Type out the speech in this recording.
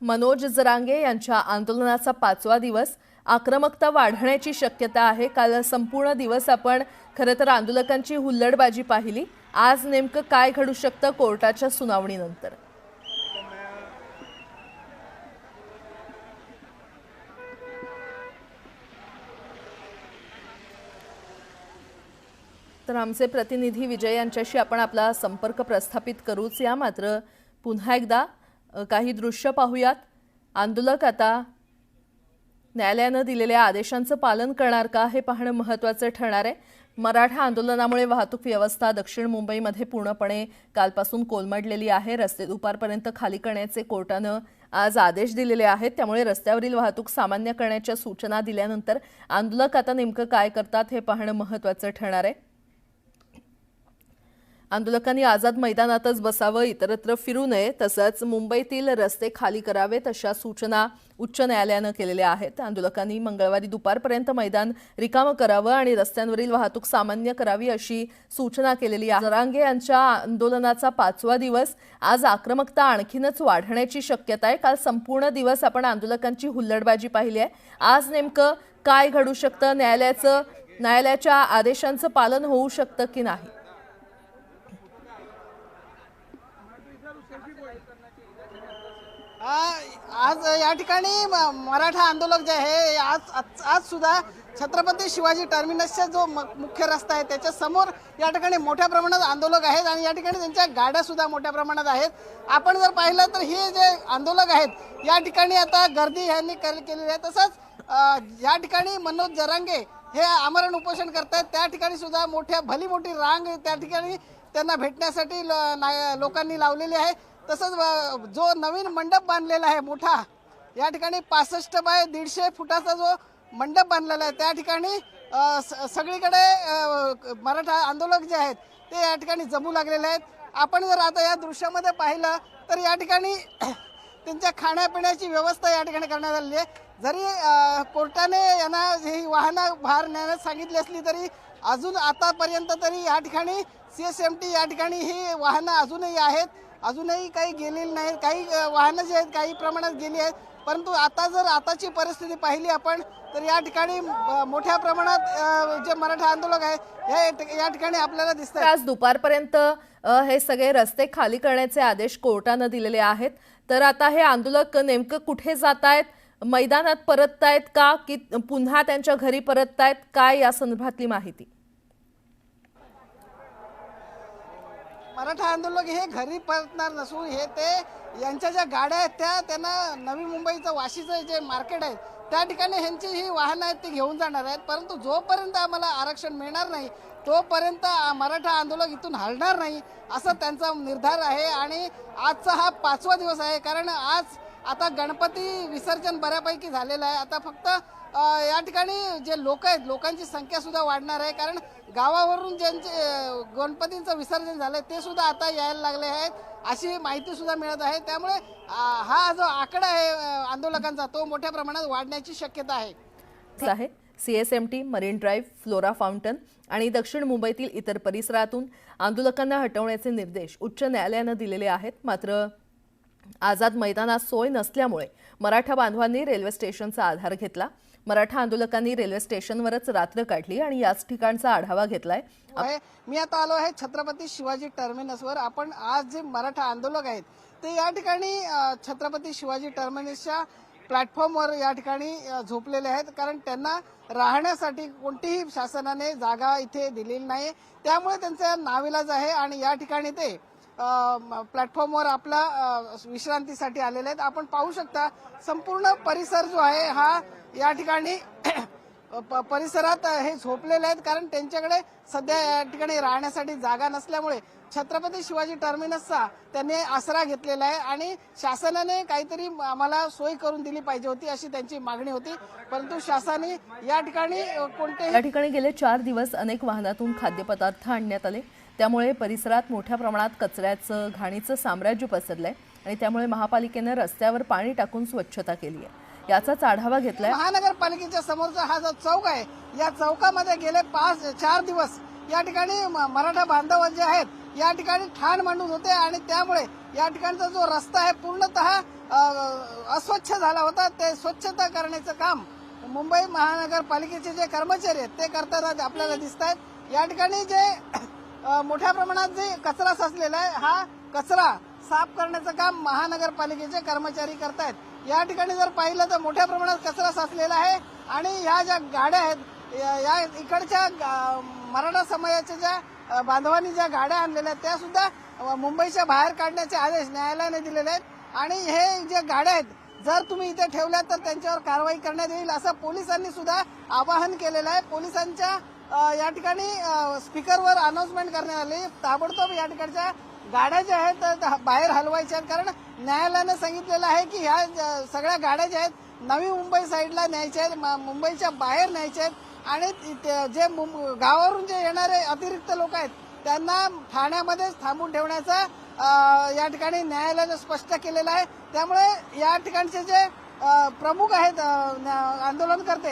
मनोज जरांगे यांच्या आंदोलनाचा पाचवा दिवस आक्रमकता वाढण्याची शक्यता आहे. काल संपूर्ण दिवस आपण खरं तर आंदोलकांची हुल्लडबाजी पाहिली. आज नेमकं काय घडू शकतं कोर्टाच्या सुनावणीनंतर? तर आमचे प्रतिनिधी विजय यांच्याशी आपण आपला संपर्क प्रस्थापित करूच. या मात्र पुन्हा एकदा काही दृश्य पाहूयात. आंदोलक आता न्यायालयानं दिलेल्या आदेशांचं पालन करणार का हे पाहणं महत्त्वाचं ठरणार आहे. मराठा आंदोलनामुळे वाहतूक व्यवस्था दक्षिण मुंबईमध्ये पूर्णपणे कालपासून कोलमडलेली आहे. रस्ते दुपारपर्यंत खाली करण्याचे कोर्टानं आज आदेश दिलेले आहेत. त्यामुळे रस्त्यावरील वाहतूक सामान्य करण्याच्या सूचना दिल्यानंतर आंदोलक आता नेमकं काय करतात हे पाहणं महत्त्वाचं ठरणार आहे. आंदोलकांनी आझाद मैदानातच बसावं इतरत्र फिरू नये तसंच मुंबईतील रस्ते खाली करावेत अशा सूचना उच्च न्यायालयानं केलेल्या आहेत. आंदोलकांनी मंगळवारी दुपारपर्यंत मैदान रिकामं करावं आणि रस्त्यांवरील वाहतूक सामान्य करावी अशी सूचना केलेली आहे. जरांगे यांच्या आंदोलनाचा पाचवा दिवस आज आक्रमकता आणखीनच वाढण्याची शक्यता आहे. काल संपूर्ण दिवस आपण आंदोलकांची हुल्लडबाजी पाहिली आहे. आज नेमकं काय घडू शकतं? न्यायालयाचं न्यायालयाच्या आदेशांचं पालन होऊ शकतं की नाही? आज या ठिकाणी म- मराठा आंदोलक जे आहे आज आज- आज सुद्धा छत्रपती शिवाजी टर्मिनसचा जो म- मुख्य रस्ता आहे त्याच्यासमोर या ठिकाणी मोठ्या प्रमाणात आंदोलक आहेत आणि या ठिकाणी त्यांच्या गाड्या सुद्धा मोठ्या प्रमाणात आहेत. आपण जर पाहिलं तर हे जे आंदोलक आहेत या ठिकाणी आता गर्दी ह्यांनी केलेली आहे. तसंच या ठिकाणी मनोज जरांगे हे आमरण उपोषण करतायत. त्या ठिकाणी सुद्धा मोठ्या भली मोठी रांग त्या ठिकाणी त्यांना भेटण्यासाठी ल- ना- लोकांनी लावलेली आहे. तसंच जो नवीन मंडप बांधलेला आहे मोठा या ठिकाणी पासष्ट बाय दीडशे फुटाचा जो मंडप बांधलेला आहे त्या ठिकाणी स- सगळीकडे मराठा आंदोलक जे आहेत ते या ठिकाणी जमू लागलेले आहेत. आपण जर आता या दृश्यामध्ये पाहिलं तर या ठिकाणी त्यांच्या खाण्यापिण्याची व्यवस्था या ठिकाणी करण्यात आलेली आहे. जरी कोर्टाने यांना ही वाहनं बाहेर नेण्यास सांगितली असली तरी अजून आतापर्यंत तरी या ठिकाणी सी एस एम टी या ठिकाणी ही वाहनं अजूनही आहेत. अजूनही काही गेलेली नाही काही वाहनं जी आहेत काही प्रमाणात गेली आहेत. परंतु आता जर आताची परिस्थिती पाहिली आपण तर या ठिकाणी मोठ्या प्रमाणात जे मराठा आंदोलक आहे हे या ठिकाणी आपल्याला दिसत आज दुपारपर्यंत हे सगळे रस्ते खाली करण्याचे आदेश कोर्टानं दिलेले आहेत. तर आता हे आंदोलक नेमकं कुठे जात आहेत मैदानात परततायत का? की पुन्हा त्यांच्या घरी परततायत? काय या संदर्भातली माहिती? मराठा आंदोलक हे घरी परतणार नसून हे ते यांच्या ज्या गाड्या आहेत त्या त्यांना नवी मुंबईचं वाशीचं जे मार्केट आहे त्या ठिकाणी ह्यांची ही वाहनं आहेत ती घेऊन जाणार आहेत. परंतु जोपर्यंत आम्हाला आरक्षण मिळणार नाही तोपर्यंत मराठा आंदोलक इथून हलणार नाही असं त्यांचा निर्धार आहे. आणि आजचा हा पाचवा दिवस आहे कारण आज आता गणपती विसर्जन बऱ्यापैकी झालेलं आहे. आता फक्त या ठिकाणी जे लोक आहेत लोकांची संख्या सुद्धा वाढणार आहे. कारण गावावरून ज्यांचे गणपतींचं विसर्जन झालंय ते सुद्धा आता यायला लागले आहेत. अशी माहिती सुद्धा मिळत आहे. त्यामुळे हा जो आकडा आहे आंदोलकांचा तो मोठ्या प्रमाणात वाढण्याची शक्यता आहे. आहे CSMT marine drive flora fountain आणि दक्षिण मुंबईतील इतर परिसरातून आंदोलकांना हटवण्याचे निर्देश उच्च न्यायालयानं दिलेले आहेत. मात्र आझाद मैदानात सोय नसल्यामुळे मराठा बांधवांनी रेल्वे स्टेशनचा आधार घेतला. मराठा आंदोलकांनी रेल्वे स्टेशनवरच रात्र काढली आणि याच ठिकाणचा आढावा घेतलाय. मी आता आलो आहे छत्रपती शिवाजी टर्मिनसवर. आपण आज जे मराठा आंदोलक आहेत ते या ठिकाणी छत्रपती शिवाजी टर्मिनसच्या प्लॅटफॉर्मवर या ठिकाणी झोपलेले आहेत. कारण त्यांना राहण्यासाठी कोणतीही शासनाने जागा इथे दिलेली नाही. त्यामुळे त्यांचा नाविलाज आहे आणि या ठिकाणी ते प्लॅटफॉर्मवर आपला विश्रांतीसाठी आलेले आहेत. आपण पाहू शकता संपूर्ण परिसर जो आहे हा या ठिकाणी प- परिसरात हे झोपलेले आहेत. कारण त्यांच्याकडे सध्या या ठिकाणी राहण्यासाठी जागा नसल्यामुळे छत्रपती शिवाजी टर्मिनसचा त्यांनी आसरा घेतलेला आहे आणि शासनाने काहीतरी आम्हाला सोय करून दिली पाहिजे होती अशी त्यांची मागणी होती. परंतु शासनाने या ठिकाणी कोणते या ठिकाणी गेले चार दिवस अनेक वाहनातून खाद्यपदार्थ आणण्यात आले. त्यामुळे परिसरात मोठ्या प्रमाणात कचऱ्याचं घाणीचं साम्राज्य पसरलं आहे आणि त्यामुळे महापालिकेनं रस्त्यावर पाणी टाकून स्वच्छता केली आहे. याचाच आढावा घेतलाय. महानगरपालिकेच्या समोरचा हा जो चौक आहे या चौकामध्ये गेले पाच चार दिवस या ठिकाणी म- मराठा बांधव जे आहेत या ठिकाणी ठाण मांडून होते आणि त्यामुळे या ठिकाणचा जो रस्ता आहे पूर्णतः अस्वच्छ झाला होता. ते स्वच्छता करण्याचं काम मुंबई महानगरपालिकेचे जे कर्मचारी आहेत ते करताना आपल्याला दिसत आहेत या ठिकाणी जे मोठ्या प्रमाणात जे कचरा साचलेला आहे हा कचरा साफ करण्याचं काम महानगरपालिकेचे कर्मचारी करतायत. या ठिकाणी जर पाहिलं तर मोठ्या प्रमाणात कचरा साचलेला आहे आणि ह्या ज्या गाड्या आहेत या या इकडच्या मराठा समाजाच्या ज्या बांधवांनी ज्या गाड्या आणलेल्या आहेत त्या सुद्धा मुंबईच्या बाहेर काढण्याचे आदेश न्यायालयाने दिलेले आहेत. आणि हे जे गाड्या आहेत जर तुम्ही इथे ठेवल्या तर त्यांच्यावर कारवाई करण्यात येईल असं पोलिसांनी सुद्धा आवाहन केलेलं आहे. पोलिसांच्या या ठिकाणी स्पीकरवर अनाउन्समेंट करण्यात आली. ताबडतोब या ठिकाणच्या गाड्या ज्या आहेत त्या बाहेर हलवायच्या आहेत. कारण न्यायालयानं सांगितलेलं आहे की ह्या सगळ्या गाड्या ज्या आहेत नवी मुंबई साईडला न्यायच्या आहेत म- मुंबईच्या बाहेर न्यायच्या आहेत. आणि जे गावावरून जे येणारे अतिरिक्त लोक आहेत त्यांना ठाण्यामध्येच थांबून ठेवण्याचा या ठिकाणी न्यायालयानं स्पष्ट केलेलं आहे. त्यामुळे या ठिकाणचे जे प्रमुख आहेत अ, आंदोलनकर्ते